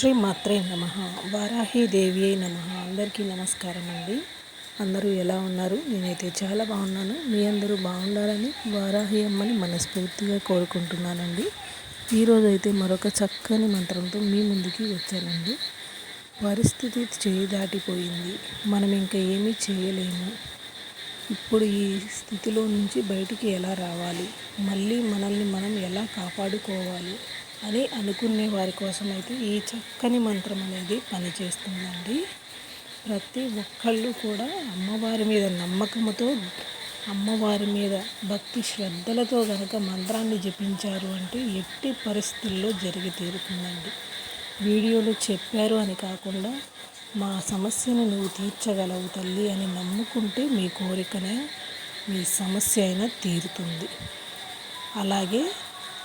శ్రీ మాత్రే నమ. వారాహీదేవి అయి నమ. అందరికీ నమస్కారం అండి. అందరూ ఎలా ఉన్నారు? నేనైతే చాలా బాగున్నాను. మీ అందరూ బాగుండాలని వారాహి అమ్మని మనస్ఫూర్తిగా కోరుకుంటున్నానండి. ఈరోజు అయితే మరొక చక్కని మంత్రంతో మీ ముందుకి వచ్చానండి. పరిస్థితి చేయి దాటిపోయింది మనం ఇంకా ఏమీ చేయలేము. ఇప్పుడు ఈ స్థితిలో నుంచి బయటికి ఎలా రావాలి? మళ్ళీ మనల్ని మనం ఎలా కాపాడుకోవాలి? అని అనుకునే వారి కోసం అయితే ఈ చక్కని మంత్రం అనేది పనిచేస్తుందండి. ప్రతి ఒక్కళ్ళు కూడా అమ్మవారి మీద నమ్మకంతో అమ్మవారి మీద భక్తి శ్రద్ధలతో కనుక మంత్రాన్ని జపించారు అంటే ఎట్టి పరిస్థితుల్లో జరిగి తీరుతుందండి. వీడియోలో చెప్పారు అని కాకుండా మా సమస్యను నువ్వు తీర్చగలవు తల్లి అని నమ్ముకుంటే మీ కోరికనే మీ సమస్య అయినా తీరుతుంది. అలాగే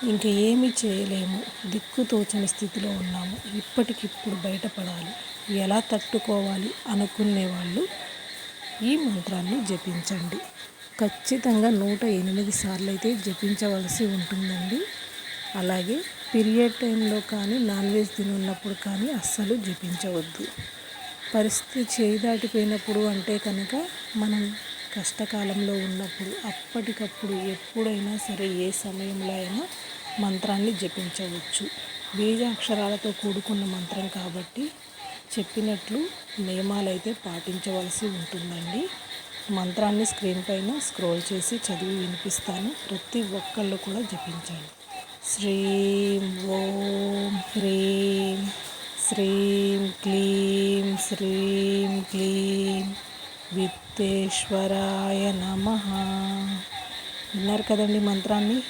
ఇంక ఏమీ చేయలేము. దిక్కు తోచని స్థితిలో ఉన్నాము. ఇప్పటికిప్పుడు బయటపడాలి. ఎలా తట్టుకోవాలి అనుకునే వాళ్ళు ఈ మంత్రాన్ని జపించండి. ఖచ్చితంగా నూట ఎనిమిది సార్లు అయితే జపించవలసి ఉంటుందండి. అలాగే పీరియడ్ టైంలో కానీ నాన్ వెజ్ తినున్నప్పుడు కానీ అస్సలు జపించవద్దు. పరిస్థితి చేయి దాటిపోయినప్పుడు అంటే కనుక మనం కష్టకాలంలో ఉన్నప్పుడు అప్పటికప్పుడు ఎప్పుడైనా సరే ఏ సమయంలో అయినా మంత్రాన్ని జపించవచ్చు. బీజాక్షరాలతో కూడుకున్న మంత్రం కాబట్టి చెప్పినట్లు నియమాలు అయితే పాటించవలసి ఉంటుందండి. మంత్రాన్ని స్క్రీన్ పైన స్క్రోల్ చేసి చదివి వినిపిస్తాను. ప్రతి ఒక్కళ్ళు కూడా జపించండి. శ్రీం ఓం హ్రీం శ్రీం క్లీం శ్రీం క్లీం విత్తేశ్వరాయ నమ. విన్నారు కదండి మంత్రాన్ని?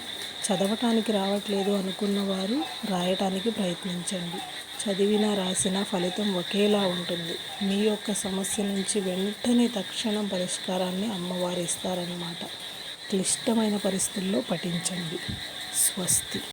చదవటానికి రావట్లేదు అనుకున్న వారు రాయటానికి ప్రయత్నించండి. చదివినా రాసిన ఫలితం ఒకేలా ఉంటుంది. మీ యొక్క సమస్య నుంచి వెంటనే తక్షణం పరిష్కారాన్ని అమ్మవారు ఇస్తారన్నమాట. క్లిష్టమైన పరిస్థితుల్లో పఠించండి. స్వస్తి.